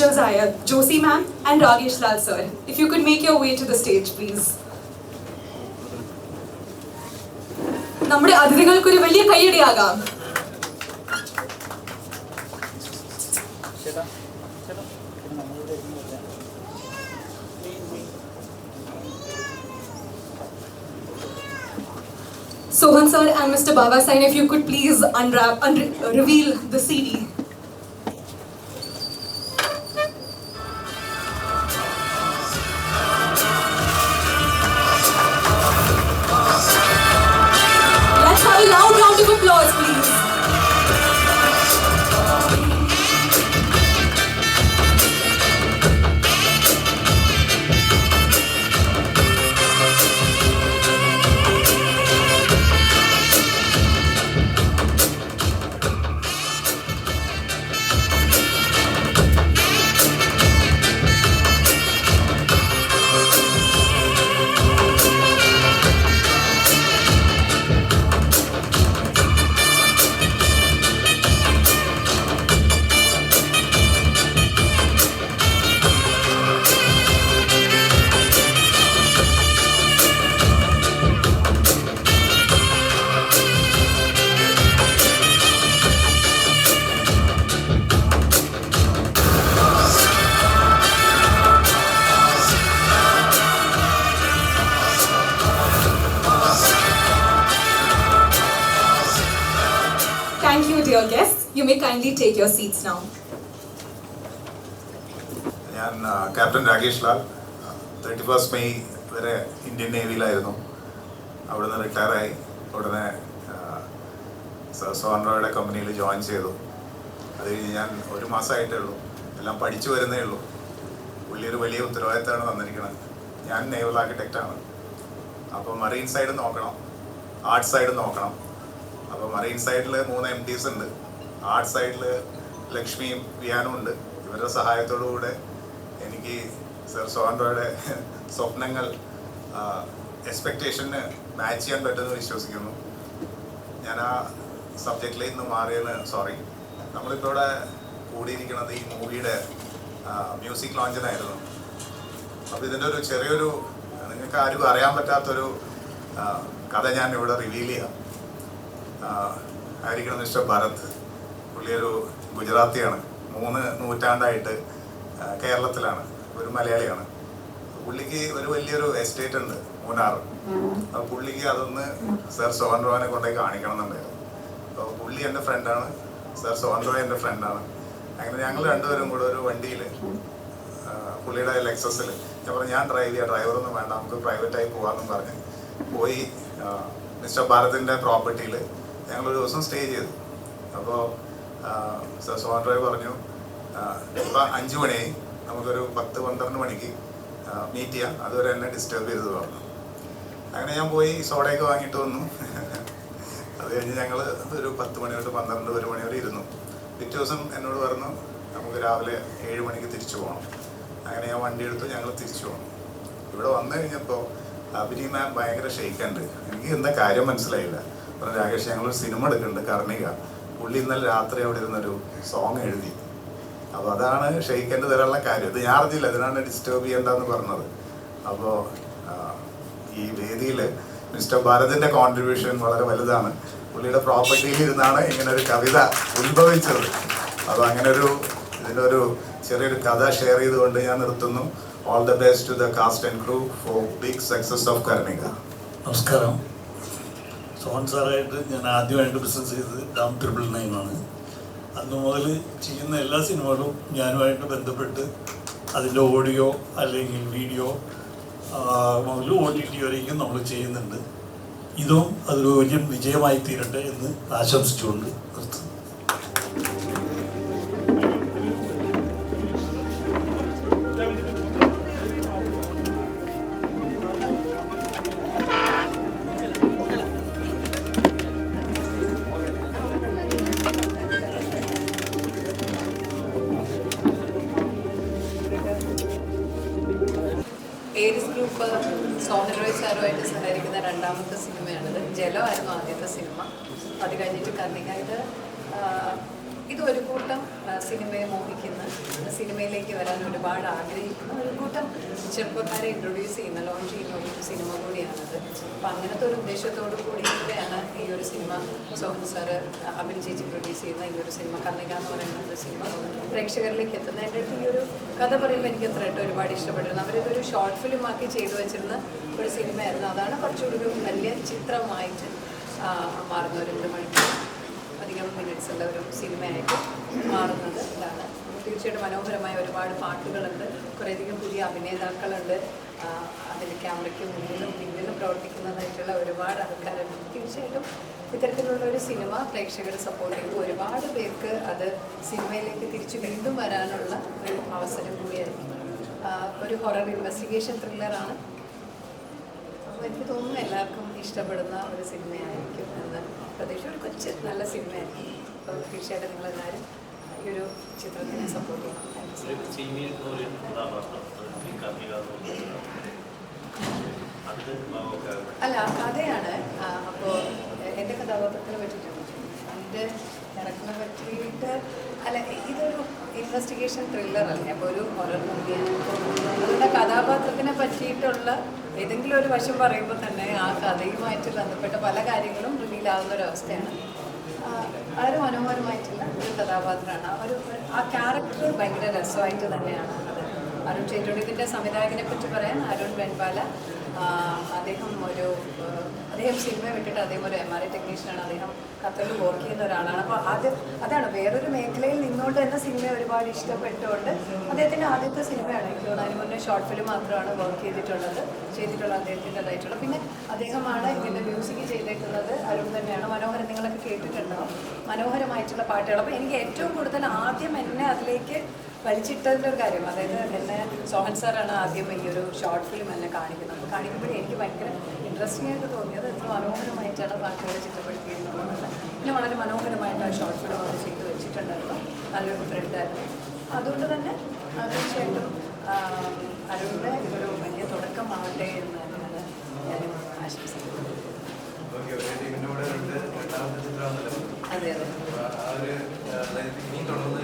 officials ആയ Josy ma'am and Rakesh Lal sir if you could make your way to the stage please നമ്മുടെ അതിഥികൾക്കൊരു വലിയ കൈയടിയാകാം Sohan sir and Mr. Baba Sain, if you could please unwrap, unre- reveal the CD. You may kindly take your seats now. ഞാൻ captain Rakesh Lal thirty first May വരെ Indian നേവിയിലായിരുന്നു അവിടുന്ന് റിട്ടയറായി ഉടനെ സോൺറോയുടെ കമ്പനിയിൽ ജോയിൻ ചെയ്തു. അത് കഴിഞ്ഞ് ഞാൻ ഒരു മാസമായിട്ടേ ഉള്ളൂ. എല്ലാം പഠിച്ചു വരുന്നേ ഉള്ളൂ. പുള്ളി ഒരു വലിയ ഉത്തരവാദിത്തമാണ് തന്നിരിക്കുന്നത് ഞാൻ നേവൽ ആർക്കിടെക്റ്റാണ് അപ്പോൾ മറീൻ സൈഡ് നോക്കണം. ആർട്സ് സൈഡ് നോക്കണം. അപ്പോൾ മറീൻ സൈഡിൽ മൂന്ന് എം ടീസ് ഉണ്ട്. ആർട്ട് സൈഡിൽ ലക്ഷ്മിയും വിയാനും ഉണ്ട്. ഇവരുടെ സഹായത്തോടു കൂടെ എനിക്ക് സർ സോൻറോയുടെ സ്വപ്നങ്ങൾ എക്സ്പെക്റ്റേഷന് മാച്ച് ചെയ്യാൻ പറ്റുമെന്ന് വിശ്വസിക്കുന്നു. ഞാൻ ആ സബ്ജക്റ്റിൽ നിന്ന് മാറിയെന്ന് സോറി നമ്മളിപ്പോൾ ഇവിടെ കൂടിയിരിക്കുന്നത് ഈ മൂവിയുടെ മ്യൂസിക് ലോഞ്ചിനായിരുന്നു അപ്പോൾ ഇതിന്റെ ഒരു ചെറിയൊരു നിങ്ങൾക്ക് ആരും അറിയാൻ പറ്റാത്തൊരു കഥ ഞാൻ ഇവിടെ റിവീൽ ചെയ്യാം. ആയിരിക്കണം മിസ്റ്റർ ഭരത്. പുള്ളി ഒരു ഗുജറാത്തിയാണ്. മൂന്ന് നൂറ്റാണ്ടായിട്ട് കേരളത്തിലാണ്. ഒരു മലയാളിയാണ്. പുള്ളിക്ക് ഒരു വലിയൊരു എസ്റ്റേറ്റ് ഉണ്ട് മൂന്നാർ. അപ്പോൾ പുള്ളിക്ക് അതൊന്ന് സർ സോഹൻ റോഹനെ കൊണ്ടുപോയി കാണിക്കണം എന്നുണ്ടായിരുന്നു അപ്പോൾ പുള്ളി എന്റെ ഫ്രണ്ടാണ് സർ സോഹൻ റോയ് എന്റെ ഫ്രണ്ടാണ്. അങ്ങനെ ഞങ്ങൾ രണ്ടുപേരും കൂടെ ഒരു വണ്ടിയിൽ പുള്ളിയുടെ ലെക്സസിൽ ഞാൻ പറഞ്ഞു ഞാൻ ഡ്രൈവ് ചെയ്യാം ഡ്രൈവറൊന്നും വേണ്ട നമുക്ക് പ്രൈവറ്റായി പോകാമെന്നും പറഞ്ഞ് പോയി മിസ്റ്റർ ഭാരതിന്റെ പ്രോപ്പർട്ടിയിൽ ഞങ്ങളൊരു ഒരു ദിവസം സ്റ്റേ ചെയ്തു. അപ്പോൾ സോഹൻ റോയ് പറഞ്ഞു ഇപ്പം അഞ്ച് മണി നമുക്കൊരു പത്ത് പന്ത്രണ്ട് മണിക്ക് മീറ്റ് ചെയ്യാം. അതുവരെ എന്നെ ഡിസ്റ്റർബ് ചെയ്തു പറഞ്ഞു. അങ്ങനെ ഞാൻ പോയി സോഡയൊക്കെ വാങ്ങിയിട്ട് വന്നു. അത് കഴിഞ്ഞ് ഞങ്ങൾ ഒരു പത്ത് മണി തൊട്ട് പന്ത്രണ്ട് ഒരു മണി വരെ ഇരുന്നു. പിറ്റേ ദിവസം എന്നോട് പറഞ്ഞു നമുക്ക് രാവിലെ ഏഴ് മണിക്ക് തിരിച്ചു പോകണം അങ്ങനെ ഞാൻ വണ്ടി എടുത്തു ഞങ്ങൾ തിരിച്ചു പോകണം ഇവിടെ വന്നു കഴിഞ്ഞപ്പോൾ അഭിനയ മാം ഭയങ്കര ഷെയ്ക്കുണ്ട് എനിക്ക് എന്താ കാര്യം മനസ്സിലായില്ല. പറഞ്ഞു രാകേഷ് ഞങ്ങളൊരു സിനിമ എടുക്കുന്നുണ്ട് കർണിക. പുള്ളി ഇന്നലെ രാത്രി അവിടെ ഇരുന്നൊരു സോങ് എഴുതി. അപ്പോൾ അതാണ് ഷെയ്ക്കന്റെ തരാനുള്ള കാര്യം. ഇത് ഞാൻ അറിഞ്ഞില്ല അതിനാണ് ഡിസ്റ്റർബ് ചെയ്യേണ്ടതെന്ന് പറഞ്ഞത്. അപ്പോൾ ഈ വേദിയിൽ മിസ്റ്റർ ഭാരതിന്റെ കോൺട്രിബ്യൂഷൻ വളരെ വലുതാണ്. പുള്ളിയുടെ പ്രോപ്പർട്ടിയിൽ ഇരുന്നാണ് ഇങ്ങനെ ഒരു കവിത ഉത്ഭവിച്ചത്. അപ്പോൾ അങ്ങനെ ഒരു ഇതിനൊരു ചെറിയൊരു കഥ ഷെയർ ചെയ്തുകൊണ്ട് ഞാൻ നിർത്തുന്നു. All the best to the cast and crew for big success of Karnika നമസ്കാരം. സോൺ സാറായിട്ട് ഞാൻ ആദ്യമായിട്ട് ബിസിനസ് ചെയ്തത് ഡാം ട്രിപ്പിൾ ആണ്. അന്ന് മുതൽ ചെയ്യുന്ന എല്ലാ സിനിമകളും ഞാനുമായിട്ട് ബന്ധപ്പെട്ട് അതിന്റെ ഓഡിയോ അല്ലെങ്കിൽ വീഡിയോ മുതൽ ഒ ടി ടി നമ്മൾ ചെയ്യുന്നുണ്ട്. ഇതും അതൊരു വലിയ വിജയമായി തീരട്ടെ എന്ന് ആശംസിച്ചുകൊണ്ട് നിർത്തുന്നു. ആദ്യത്തെ സിനിമ. അത് കഴിഞ്ഞിട്ട് കർണിക ഇത് ഒരു കൂട്ടം സിനിമയെ മോഹിക്കുന്ന സിനിമയിലേക്ക് വരാൻ ഒരുപാട് ആഗ്രഹിക്കുന്ന ഒരു കൂട്ടം ചെറുപ്പക്കാരെ ഇൻട്രൊഡ്യൂസ് ചെയ്യുന്ന ലോഞ്ച് ചെയ്യുന്ന ഒരു സിനിമ കൂടിയാണത്. അപ്പം അങ്ങനത്തെ ഒരു ഉദ്ദേശത്തോടു കൂടിയാണ് ഈ ഒരു സിനിമ സോഹൻ സാറ് അഭിൻ ചേച്ചി പ്രൊഡ്യൂസ് ചെയ്യുന്ന ഈ ഒരു സിനിമ കർണിക എന്ന് പറയുന്ന ഒരു സിനിമ. പ്രേക്ഷകരിലേക്ക് എത്തുന്നതിന്റെ ഈ ഒരു കഥ പറയുമ്പോൾ എനിക്ക് എത്ര ആയിട്ട് ഒരുപാട് ഇഷ്ടപ്പെട്ടിരുന്നു. അവരിതൊരു ഷോർട്ട് ഫിലിം ആക്കി ചെയ്തു വെച്ചിരുന്ന ഒരു സിനിമയായിരുന്നു. അതാണ് കുറച്ചുകൂടി ഒരു വലിയ ചിത്രമായിട്ട് ആ, മാറുന്ന ഒരു മണിക്കൂർ അധികം മിനിറ്റ്സ് ഉള്ള ഒരു സിനിമയായിട്ട് മാറുന്നത് ഇതാണ്. തീർച്ചയായിട്ടും മനോഹരമായ ഒരുപാട് പാട്ടുകളുണ്ട്. കുറേയധികം പുതിയ അഭിനേതാക്കളുണ്ട്. അതിൽ ക്യാമറയ്ക്ക് മുന്നിലും പിന്നിലും പ്രവർത്തിക്കുന്നതായിട്ടുള്ള ഒരുപാട് ആൾക്കാരുണ്ട്. തീർച്ചയായിട്ടും ഇത്തരത്തിലുള്ള ഒരു സിനിമ പ്രേക്ഷകർ സപ്പോർട്ട് ചെയ്തു ഒരുപാട് പേർക്ക് അത് സിനിമയിലേക്ക് തിരിച്ചു വീണ്ടും വരാനുള്ള ഒരു അവസരം കൂടിയായിരുന്നു ഒരു ഹൊറർ ഇൻവെസ്റ്റിഗേഷൻ ത്രില്ലറാണ് എനിക്ക് തോന്നുന്നു എല്ലാവർക്കും ഇഷ്ടപ്പെടുന്ന ഒരു സിനിമയായിരിക്കും എന്ന്. പ്രതീക്ഷ ഒരു കൊച്ചു നല്ല സിനിമയായിരിക്കും. അപ്പോൾ തീർച്ചയായിട്ടും നിങ്ങളെല്ലാവരും ഈ ഒരു ചിത്രത്തിനെ സപ്പോർട്ട് ചെയ്യണം. അല്ല കഥയാണ് അപ്പോൾ എന്റെ കഥാപാത്രത്തിനെ പറ്റിയിട്ടാണ് എന്റെ ക്യാരക്ടറിനെ പറ്റിയിട്ട് അല്ല ഇതൊരു ഇൻവെസ്റ്റിഗേഷൻ ത്രില്ലർ അല്ലേ? അപ്പോൾ ഒരു ഹൊറർ മൂവിയാണ് അതുകൊണ്ട് കഥാപാത്രത്തിനെ പറ്റിയിട്ടുള്ള ഏതെങ്കിലും ഒരു വശം പറയുമ്പോൾ തന്നെ ആ കഥയുമായിട്ട് ബന്ധപ്പെട്ട പല കാര്യങ്ങളും റിവീൽ ആകുന്ന ഒരു അവസ്ഥയാണ്. വളരെ മനോഹരമായിട്ടുള്ള ഒരു കഥാപാത്രമാണ്. ഒരു ആ ക്യാരക്ടർ ഭയങ്കര രസമായിട്ട് തന്നെയാണ് അത്. അരുൺ ഇതിന്റെ സംവിധായകനെ പറ്റി പറയാൻ അരുൺ വെൺപാല അദ്ദേഹം ഒരു അദ്ദേഹം സിനിമ വിട്ടിട്ട് അദ്ദേഹം ഒരു എം ആർ ഐ ടെക്നീഷ്യനാണ് അദ്ദേഹം ഖത്തറിൽ വർക്ക് ചെയ്യുന്ന ഒരാളാണ്. അപ്പോൾ അത് അതാണ് വേറൊരു മേഖലയിൽ നിന്നുകൊണ്ട് തന്നെ സിനിമ ഒരുപാട് ഇഷ്ടപ്പെട്ടുകൊണ്ട് അദ്ദേഹത്തിന്റെ ആദ്യത്തെ സിനിമയാണ്. എനിക്ക് തോന്നുന്നു അതിന് മുന്നേ ഷോർട്ട് ഫിലിം മാത്രമാണ് വർക്ക് ചെയ്തിട്ടുള്ളത് ചെയ്തിട്ടുള്ള അദ്ദേഹത്തിന്റെതായിട്ടുള്ള പിന്നെ അദ്ദേഹമാണ് ഇതിന്റെ മ്യൂസിക് ചെയ്തേക്കുന്നത് അരുൺ തന്നെയാണ്. മനോഹരം നിങ്ങളൊക്കെ കേട്ടിട്ടുണ്ടാവും മനോഹരമായിട്ടുള്ള പാട്ടുകൾ. അപ്പോൾ എനിക്ക് ഏറ്റവും കൂടുതൽ ആദ്യം എന്നെ അതിലേക്ക് വലിച്ചിട്ടതിന്റെ ഒരു കാര്യം. അതായത് എന്നെ സോഹൻ സാറാണ് ആദ്യം ഈ ഒരു ഷോർട്ട് ഫിലിം എന്നെ കാണിക്കുന്നത്. കാണിക്കുമ്പോഴേ എനിക്ക് ഭയങ്കര ഇൻട്രസ്റ്റിംഗ് ആയിട്ട് തോന്നിയത് എത്ര മനോഹരമായിട്ടാണ് പാട്ടുകൾ ചിട്ടപ്പെടുത്തിയിരുന്നത് പിന്നെ വളരെ മനോഹരമായിട്ട് ആ ഷോർട്ട് ഫിലിം അവർ ചെയ്ത് വെച്ചിട്ടുണ്ടായിരുന്നു. നല്ലൊരു ത്രെഡായിരുന്നു അതുകൊണ്ട് തന്നെ തീർച്ചയായിട്ടും അരുണിന്റെ ഇതൊരു വലിയ തുടക്കമാവട്ടെ എന്ന് തന്നെയാണ് ഞാൻ ആശംസിക്കുന്നത് ഓക്കെ ഒരു ടീമിന്റെ കൂടെ ഉണ്ട് രണ്ടാമത്തെ ചിത്രമാണല്ലോ അതെ അതെ അപ്പൊ ആ ഒരു അതായത് ഇനിയും തുടർന്ന്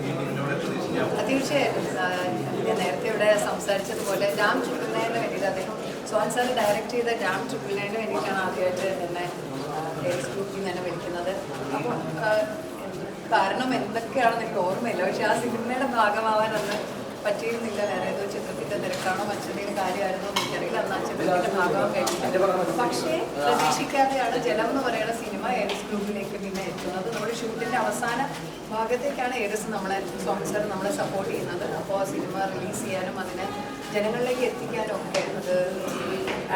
ഈ ടീമിന്റെ കൂടെ പ്രതീക്ഷിക്കാം ആ, തീർച്ചയായിട്ടും. ഞാൻ നേരത്തെ ഇവിടെ സംസാരിച്ചതുപോലെ രാം ട്രിപ്പിളിനൈന് വേണ്ടിയിട്ട് അദ്ദേഹം സോഹൻ സാർ ഡയറക്റ്റ് ചെയ്ത രാം ട്രിപ്പിളിനൈന് വേണ്ടിയിട്ടാണ് ആദ്യമായിട്ട് എന്നെ ഗ്രൂപ്പിൽ നിന്ന് തന്നെ വിളിക്കുന്നത്. അപ്പോൾ കാരണം എന്തൊക്കെയാണെന്ന് എനിക്ക് ഓർമ്മയില്ല. പക്ഷെ ആ സിനിമയുടെ ഭാഗമാവാൻ അന്ന് പറ്റിയിരുന്നില്ല. വേറെ ഏതോ ചിത്രത്തിന്റെ തിരക്കാണോ? മറ്റെന്തെങ്കിലും കാര്യമായിരുന്നോ? എനിക്കറിയില്ല. അന്ന് ആ ചിത്രത്തിന്റെ ഭാഗമാകാൻ കഴിഞ്ഞിട്ടില്ല പക്ഷേ പ്രതീക്ഷിക്കാതെയാണ് ജലം എന്ന് പറയുന്ന സിനിമ ഏഡസ് ഗ്രൂപ്പിലേക്ക് പിന്നെ എത്തുന്നത്. നമ്മുടെ ഷൂട്ടിന്റെ അവസാന ഭാഗത്തേക്കാണ് ഏഡസ് നമ്മളെ സ്വാമി സാർ നമ്മളെ സപ്പോർട്ട് ചെയ്യുന്നത്. അപ്പോൾ ആ സിനിമ റിലീസ് ചെയ്യാനും അതിനെ ജനങ്ങളിലേക്ക് എത്തിക്കാനും ഒക്കെ അത്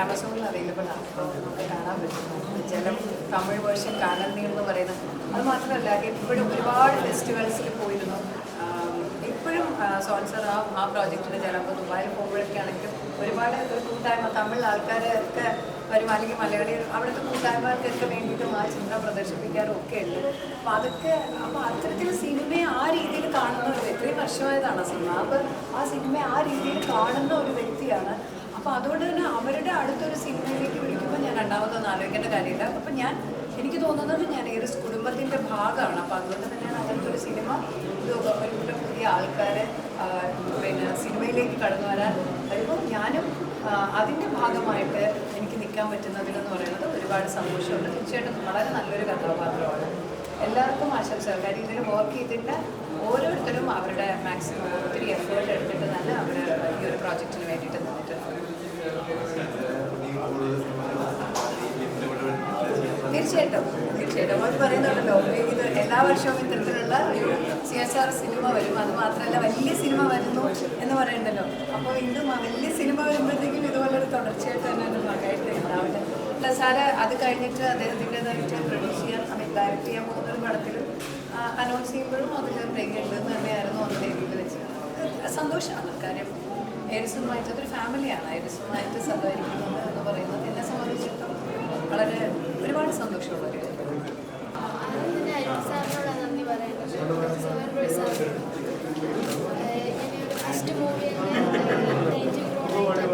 ആമസോണിൽ അവൈലബിൾ ആണ്. അപ്പോൾ നമുക്ക് കാണാൻ പറ്റും. ജലം തമിഴ് വേർഷൻ കാനൽ നീർ എന്ന് പറയുന്നത്. അത് മാത്രമല്ല എപ്പോഴും ഒരുപാട് ഫെസ്റ്റിവൽസിൽ പോയിരുന്നു. ഇപ്പോഴും സോൺസർ ആ ആ പ്രോജക്റ്റിൽ ചിലപ്പോൾ ദുബായിൽ പോകുമ്പോഴൊക്കെയാണെങ്കിലും ഒരുപാട് ഒരു കൂട്ടായ്മ തമിഴ് ആൾക്കാരൊക്കെ വരും അല്ലെങ്കിൽ മലയാളികൾ അവിടുത്തെ കൂട്ടായ്മകൾക്കൊക്കെ വേണ്ടിയിട്ടും ആ ചിന്ത പ്രദർശിപ്പിക്കാറും ഒക്കെ ഉണ്ട്. അപ്പോൾ അതൊക്കെ അപ്പോൾ അത്തരത്തിൽ സിനിമയെ ആ രീതിയിൽ കാണുന്ന ഒരു ഇത്രയും വർഷമായതാണ് സിനിമ. അപ്പോൾ ആ സിനിമയെ ആ രീതിയിൽ കാണുന്ന ഒരു വ്യക്തിയാണ്. അപ്പോൾ അതുകൊണ്ട് തന്നെ അവരുടെ അടുത്തൊരു സിനിമയിലേക്ക് വിളിക്കുമ്പോൾ ഞാൻ രണ്ടാമതൊന്നും ആലോചിക്കേണ്ട കാര്യമില്ല. അപ്പം ഞാൻ എനിക്ക് തോന്നുന്നത് ഞാൻ ഏറെ കുടുംബത്തിന്റെ ഭാഗമാണ്. അപ്പൊ അതുകൊണ്ട് തന്നെയാണ് അങ്ങനത്തെ ഒരു സിനിമ ഇത് ഒരു കൂട്ടം പുതിയ ആൾക്കാരെ പിന്നെ സിനിമയിലേക്ക് കടന്നു വരാൻ വരുമ്പോൾ ഞാനും അതിന്റെ ഭാഗമായിട്ട് എനിക്ക് നിൽക്കാൻ പറ്റുന്നതിലെന്ന് പറയുന്നത് ഒരുപാട് സന്തോഷമുണ്ട്. തീർച്ചയായിട്ടും വളരെ നല്ലൊരു കഥാപാത്രമാണ്. എല്ലാവർക്കും ആശംസകൾ. കാര്യം ഇതിൽ വർക്ക് ചെയ്തിട്ട് ഓരോരുത്തരും അവരുടെ മാക്സിമം ഒത്തിരി എഫേർട്ട് എടുത്തിട്ട് തന്നെ അവർ ഈ ഒരു പ്രോജക്റ്റിന് വേണ്ടിയിട്ട് നിന്നിട്ടുണ്ട് ടീം കൂടുതൽ ഈ ടീമിന്റെ കൂടെ തീർച്ചയായിട്ടും. തീർച്ചയായിട്ടും. അവർ പറയുന്നുണ്ടല്ലോ ഇത് എല്ലാ വർഷവും ഇത്തരത്തിലുള്ള ഒരു സി എസ് ആർ സിനിമ വരും. അത് മാത്രമല്ല വലിയ സിനിമ വരുന്നു എന്ന് പറയണ്ടല്ലോ അപ്പോൾ ഇന്നും വലിയ സിനിമ വരുമ്പോഴത്തേക്കും ഇതുപോലൊരു തുടർച്ചയായിട്ട് തന്നെ അതിന്റെ ഭാഗമായിട്ട് പ്ലസ് ആര് അത് കഴിഞ്ഞിട്ട് അദ്ദേഹത്തിന്റെതായിട്ട് പ്രൊഡ്യൂസ് ചെയ്യാൻ മീൻ ഡയറക്റ്റ് ചെയ്യാൻ പോകുന്ന ഒരു പടത്തിൽ അനൗൺസ് ചെയ്യുമ്പോഴും അതിൽ ബ്രേക്ക് ഉണ്ട് എന്ന് തന്നെയായിരുന്നു അന്ന് രീതിയിൽ വെച്ച് സന്തോഷമാണ്. കാര്യം ഏരിസുമായിട്ട് അതൊരു ഫാമിലിയാണ് ഏരിസുമായിട്ട് സഹകരിക്കുന്നത് എന്ന് പറയുന്നത് എന്നെ സംബന്ധിച്ചിടത്തോളം വളരെ ഒരുപാട് സന്തോഷമുള്ള ഒരു ഫസ്റ്റ് മൂവി വളരെ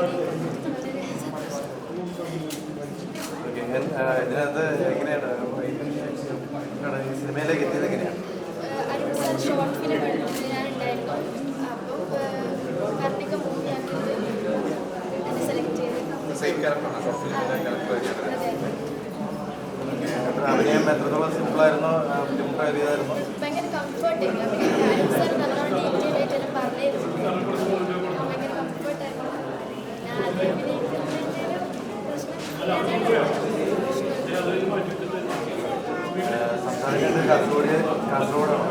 ഇതിനകത്ത് എങ്ങനെയാണ്? സിനിമയിലേക്ക് എത്തിയത് എങ്ങനെയാണ്? ഷോർട്ട് ഫിലിം ഞാനുണ്ടായിരുന്നു. അപ്പോൾ കർണിക മൂവി ആക്കിയത് എന്നെ സെലക്ട് ചെയ്ത് സെയിം ക്യാരക്ടറാണ് ഷോർട്ട് ഫിലിമിലെ ക്യാരക്ടർ അഭിനയം എത്രത്തോളം സിമ്പിളായിരുന്നോ ബുദ്ധിമുട്ടേറിയതായിരുന്നോ ഭയങ്കര കംഫർട്ടിങ് സംസാരിക്കേണ്ടത് കാസർഗോഡ് കാസർഗോഡാണോ?